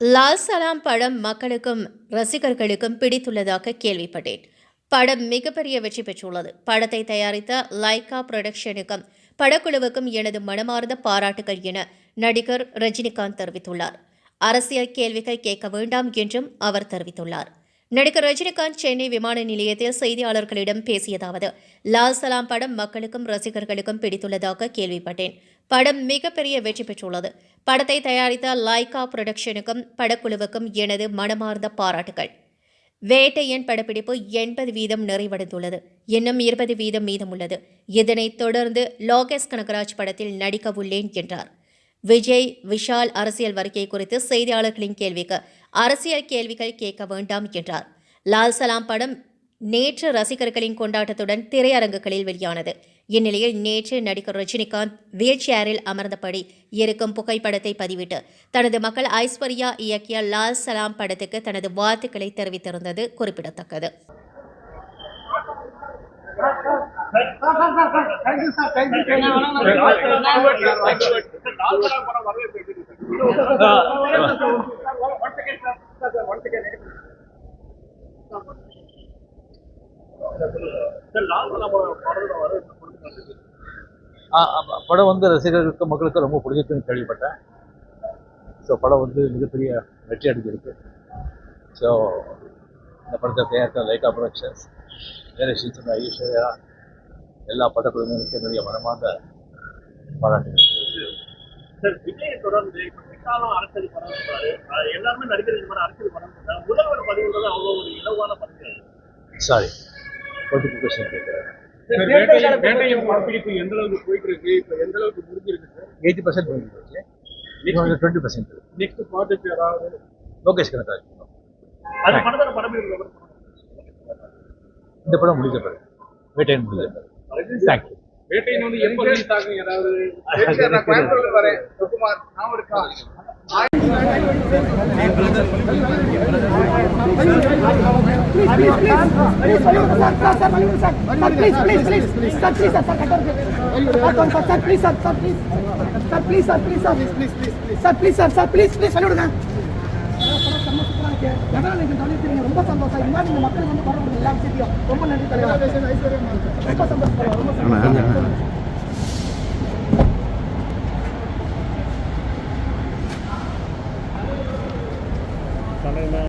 லால் சலாம் படம் மக்களுக்கும் ரசிகர்களுக்கும் பிடித்துள்ளதாக கேள்விப்பட்டேன். படம் மிகப்பெரிய வெற்றி பெற்றுள்ளது. படத்தை தயாரித்த லைகா புரொடக்ஷனுக்கும் படக்குழுவுக்கும் எனது மனமார்ந்த பாராட்டுகள் என நடிகர் ரஜினிகாந்த் தெரிவித்துள்ளார். அரசியல் கேள்விகள் கேட்க வேண்டாம் என்றும் அவர் தெரிவித்துள்ளார். நடிகர் ரஜினிகாந்த் சென்னை விமான நிலையத்தில் செய்தியாளர்களிடம் பேசியதாவது லால் சலாம் படம் மக்களுக்கும் ரசிகர்களுக்கும் பிடித்துள்ளதாக கேள்விப்பட்டேன். படம் மிகப்பெரிய வெற்றி பெற்றுள்ளது. படத்தை தயாரித்த லைகா புரொடக்ஷனுக்கும் படக்குழுவுக்கும் எனது மனமார்ந்த பாராட்டுகள் வேட்டையன் படப்பிடிப்பு எண்பது வீதம் நிறைவடைந்துள்ளது. இன்னும் இருபது வீதம் மீதம் உள்ளது இதனைத் தொடர்ந்து லோகேஷ் கனகராஜ் படத்தில் நடிக்க உள்ளேன் என்றார். விஜய் விஷால் அரசியல் வருகை குறித்து செய்தியாளர்களின் கேள்விக்கு அரசியல் கேள்விகள் கேட்க வேண்டாம் என்றார் லால் சலாம் படம் நேற்று ரசிகர்களின் கொண்டாட்டத்துடன் திரையரங்குகளில் வெளியானது இந்நிலையில் நேற்று நடிகர் ரஜினிகாந்த் வீல் சேரில் அமர்ந்தபடி இருக்கும் புகைப்படத்தை பதிவிட்டு தனது மக்கள் ஐஸ்வர்யா இயக்கிய லால் சலாம் படத்துக்கு தனது வாழ்த்துக்களை தெரிவித்திருந்தது குறிப்பிடத்தக்கது தேங்க்யூ சார் தேங்க்யூ. படம் வந்து ரசிகர்களுக்கு மக்களுக்கு ரொம்ப பிடிச்சிருக்குன்னு கேள்விப்பட்டேன். ஸோ படம் வந்து மிகப்பெரிய வெற்றி அடைஞ்சிருக்கு. ஸோ இந்த படத்தை தயாரித்த லைகா ப்ரொடக்ஷன்ஸ் வேலை சின்ன ஐஸ்வர்யா எல்லா படக்குழுவினருக்கும் என்னுடைய மனமார்ந்த பாராட்டுகிறேன் சார் விஜயை தொடர்ந்து இப்ப விசாலம் அரசியல் படம் சொல்றாரு. எல்லாருமே நடிகர் இந்த மாதிரி அரசியல் படம் சொல்றாங்க முதல்வர் பதவிங்கிறது அவ்வளவு ஒரு இலவான பதவி சாரி எந்த அளவுக்கு போயிட்டு இருக்கு இப்ப எந்த அளவுக்கு முடிஞ்சிருக்கு சார்? எயிட்டி பர்சன்ட் போயிடுச்சு இன்னொரு டுவெண்ட்டி பர்சன்ட் நெக்ஸ்ட் ப்ராஜெக்ட் ஏதாவது லோகேஷ் கனகராஜ் அது படம் இருக்கு இந்த படம் முடிஞ்ச பிறகு. வேட்டையன் முடிஞ்ச பிறகு. தேங்க்யூ வேட்டையன் வந்து எப்போ ரிலீஸ் ஆகும் ஏதாவது கோயம்புத்தூர்ல வரேன் சுகுமார் நான் இருக்கா ரொம்ப சந்தோஷம் இந்த மாதிரி நீங்க வந்து பரவாயில்ல எல்லா விஷயத்தையும் ரொம்ப நன்றி தலைவர் ரொம்ப சந்தோஷம் ரொம்ப சந்தோஷம் தலைமை